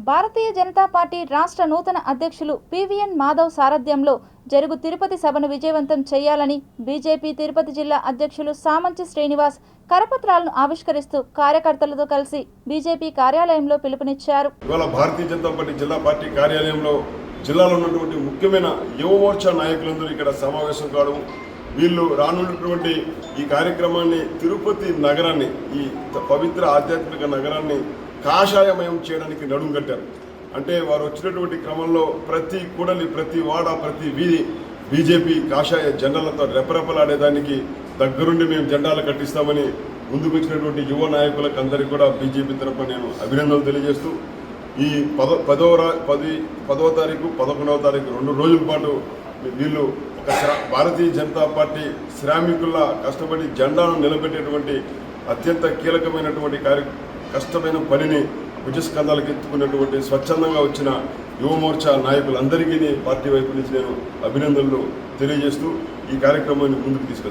భారతీయ Janata party రాష్ట్ర నూతన అధ్యక్షులు పివిఎన్ మాధవ్ సారథ్యంలో జరుగు తిరుపతి సభను విజయవంతం చేయాలని బీజేపీ తిరుపతి జిల్లా అధ్యక్షులు సామంచి శ్రీనివాస్ కరపత్రాలను ఆవిష్కరిస్తూ కార్యకర్తలతో కలిసి బీజేపీ కార్యాలయంలో పిలుపునిచ్చారు. ఇవాళ భారతీయ జనతా పార్టీ జిల్లా పార్టీ కార్యాలయంలో జిల్లాలో ఉన్నటువంటి ముఖ్యమైన యువ మోర్చా నాయకులందరూ ఇక్కడ సమావేశం కావడం వీళ్ళు రానున్నటువంటి ఈ కార్యక్రమాన్ని తిరుపతి నగరాన్ని ఈ పవిత్ర ఆధ్యాత్మిక నగరాన్ని కాషాయమయం చేయడానికి నడుము కట్టారు. అంటే వారు వచ్చినటువంటి క్రమంలో ప్రతి కూడలి ప్రతి వాడ ప్రతి వీధి బీజేపీ కాషాయ జెండాలతో రెపరెపలాడేదానికి దగ్గరుండి మేము జెండాలు కట్టిస్తామని ముందుకు వచ్చినటువంటి యువ నాయకులకు అందరికీ కూడా బీజేపీ తరఫున నేను అభినందనలు తెలియజేస్తూ ఈ పద పదవ రా- పది పదవ తారీఖు పదకొండవ తారీఖు రెండు రోజుల పాటు వీళ్ళు ఒక భారతీయ జనతా పార్టీ శ్రామికుల కష్టపడి జెండాను నిలబెట్టేటువంటి అత్యంత కీలకమైనటువంటి కార్య కష్టమైన పనిని భుజస్కంధాలకు ఎత్తుకున్నటువంటి స్వచ్ఛందంగా వచ్చిన యువమోర్చా నాయకులందరికీ పార్టీ వైపు నుంచి నేను అభినందనలు తెలియజేస్తూ ఈ కార్యక్రమాన్ని ముందుకు తీసుకెళ్తాను